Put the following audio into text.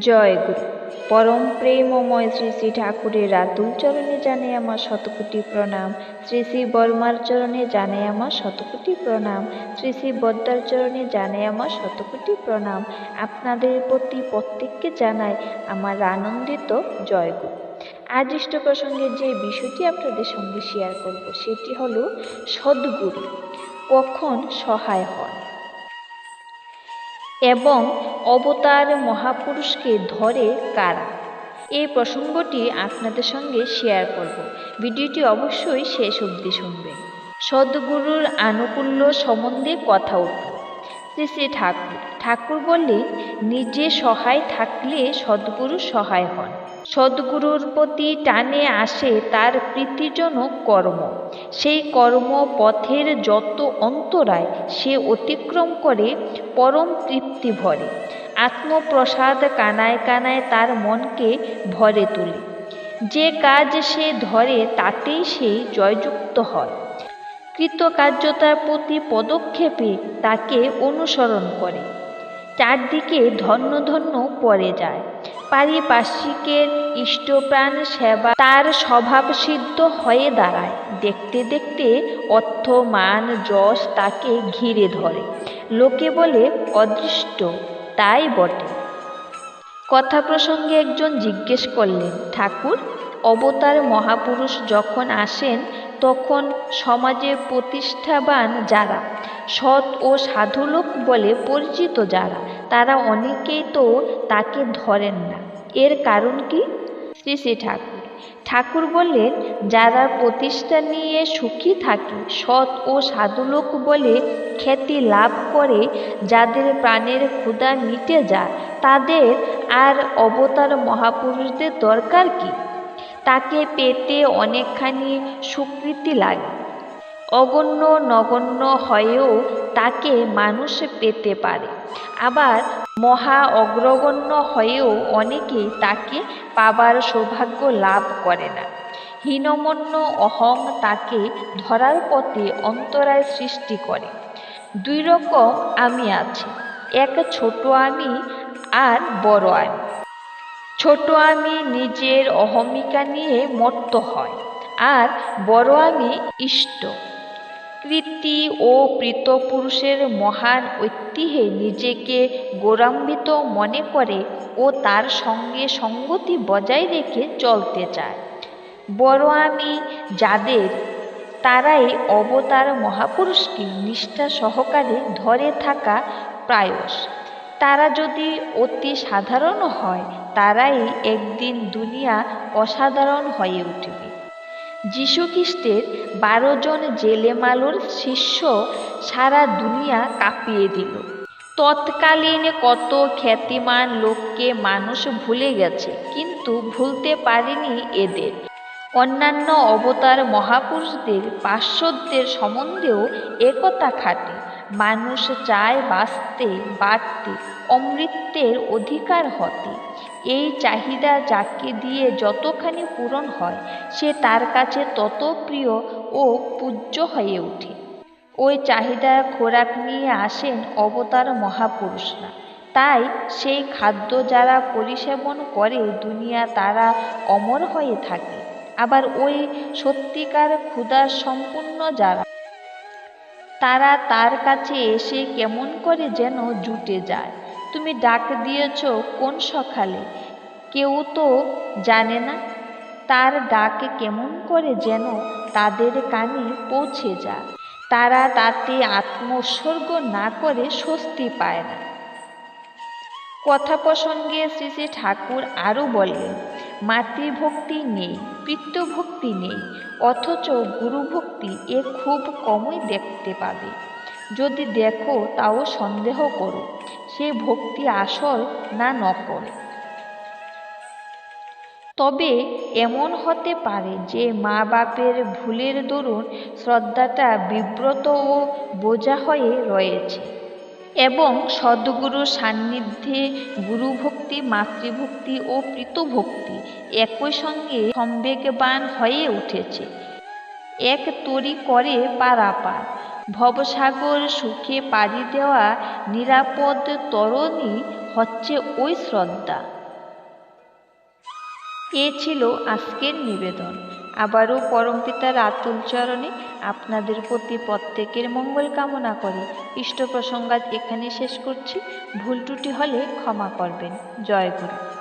জয় গুরু। পরম প্রেমময় শ্রী শ্রী ঠাকুরের রাতুল চরণে জানে আমার শতকোটি প্রণাম। শ্রী শ্রী বর্মার চরণে জানে আমার শতকোটি প্রণাম। শ্রী শ্রী বদ্দার চরণে জানে আমার শতকোটি প্রণাম। আপনাদের প্রতি প্রত্যেককে জানাই আমার আনন্দিত জয় গুরু। আজ ইষ্ট প্রসঙ্গে যে বিষয়টি আপনাদের সঙ্গে শেয়ার করব, সেটি হলো সদ্গুরু, কখন সহায় হন? এবং অবতার মহাপুরুষকে ধরে কারা? এই প্রসঙ্গটি আপনাদের সঙ্গে শেয়ার করব। ভিডিওটি অবশ্যই শেষ অবধি শুনবেন। সদ্গুরুর আনুকূল্য সম্বন্ধে কথা উঠল। শ্রী শ্রী ঠাকুর ঠাকুর বললেন নিজে সহায় থাকলে সদ্গুরু সহায় হন। সদ্গুরুর প্রতি টানে আসে তার প্রীতিজনক কর্ম। সেই কর্ম পথের যত অন্তরায় সে অতিক্রম করে, পরম তৃপ্তি ভরে। আত্মপ্রসাদ কানায় কানায় তার মনকে ভরে তোলে। যে কাজ সে ধরে, তাতেই সে জয়যুক্ত হয়। কৃতকার্যতার প্রতি পদক্ষেপে তাকে অনুসরণ করে। চারদিকে ধন্য ধন্য পড়ে যায়। পারিপার্শ্বিকের ইষ্টপ্রাণ সেবা তার স্বভাব সিদ্ধ হয়ে দাঁড়ায়। দেখতে দেখতে অর্থ, মান, যশ তাকে ঘিরে ধরে। লোকে বলে, অদৃষ্ট। তাই বটে। কথা প্রসঙ্গে একজন জিজ্ঞেস করলেন, ঠাকুর, অবতার মহাপুরুষ যখন আসেন তখন সমাজে প্রতিষ্ঠাবান যারা, সৎ ও সাধুলোক বলে পরিচিত যারা, তারা অনেকেই তো তাকে ধরেন না। এর কারণ কি? শ্রী শ্রী ঠাকুর। ঠাকুর বললেন, যারা প্রতিষ্ঠা নিয়ে সুখী থাকে, সৎ ও সাধুলোক বলে খ্যাতি লাভ করে, যাদের প্রাণের ক্ষুধা মিটে যায়, তাদের আর অবতার মহাপুরুষদের দরকার কি? তাকে পেতে অনেকখানি স্বীকৃতি লাগে। অগণ্য নগণ্য হয়েও তাকে মানুষ পেতে পারে। আবার মহা অগ্রগণ্য হয়েও অনেকেই তাকে পাবার সৌভাগ্য লাভ করে না। হীনমন্য অহং তাকে ধরার পথে অন্তরায় সৃষ্টি করে। দুই রকম আমি আছে, এক ছোট আমি আর বড় আমি। ছোট আমি নিজের অহমিকা নিয়ে মত্ত হয়, আর বড় আমি ইষ্ট। কৃতি ও পুরুষের মহান ঐতিহ্যে নিজেকে গৌরবান্বিত মনে করে ও তার সঙ্গে সঙ্গতি বজায় রেখে চলতে চায়। বড় আমি যাদের, তারাই অবতার মহাপুরুষকে নিষ্ঠা সহকারে ধরে থাকা প্রায়স তারা যদি অতি সাধারণ হয়, তারাই একদিন দুনিয়া অসাধারণ হয়ে উঠবে। যীশুখ্রিস্টের বারো জন জেলেমালুর শিষ্য সারা দুনিয়া কাঁপিয়ে দিল। তৎকালীন কত খ্যাতিমান লোককে মানুষ ভুলে গেছে, কিন্তু ভুলতে পারেনি এদের। অন্যান্য অবতার মহাপুরুষদের, পার্শ্বদের সম্বন্ধেও একতা খাটে। মানুষ চায় বাঁচতে, বাড়তে, অমৃতের অধিকার হতে। এই চাহিদা যাকে দিয়ে যতখানি পূরণ হয়, সে তার কাছে তত প্রিয় ও পূজ্য হয়ে ওঠে। ওই চাহিদার খোরাক নিয়ে আসেন অবতার মহাপুরুষরা। তাই সেই খাদ্য যারা পরিসেবন করে দুনিয়া তারা অমর হয়ে থাকে। আবার ওই সত্যিকার ক্ষুধার সম্পূর্ণ যারা তারা তার কাছে এসে কেমন করে যেন জুটে যায়। তুমি ডাক দিয়েছ কোন সকালে? কেউ তো জানে না। তার ডাক কেমন করে যেন তাদের কানে পৌঁছে যায়। তারা তাতে আত্মোৎসর্গ না করে স্বস্তি পায় না। কথা প্রসঙ্গে শ্রী শ্রী ঠাকুর আরও বললেন মাতৃভক্তি নেই, পিতৃভক্তি নেই, অথচ গুরুভক্তি এ খুব কমই দেখতে পাবে। যদি দেখো, তাও সন্দেহ করো, সে ভক্তি আসল না নকল। তবে এমন হতে পারে যে মা বাপের ভুলের দরুন শ্রদ্ধাটা বিব্রত ও বোঝা হয়ে রয়েছে। এবং সদ্গুরু সান্নিধ্যে গুরুভক্তি মাতৃভক্তি ও প্রীতভক্তি একই সঙ্গে সম্বেগবান হয়ে উঠেছে। এক তরি করে পারাপার, ভবসাগর সুখে পাড়ি দেওয়া নিরাপদ তরণী হচ্ছে ওই শ্রদ্ধা। এ ছিল আজকের নিবেদন। আবারও পরমপিতার আতুল চরণে আপনাদের প্রতি প্রত্যেকের মঙ্গল কামনা করে। ইষ্ট প্রসঙ্গাত এখানে শেষ করছি। ভুল ত্রুটি হলে ক্ষমা করবেন। জয় গুরু।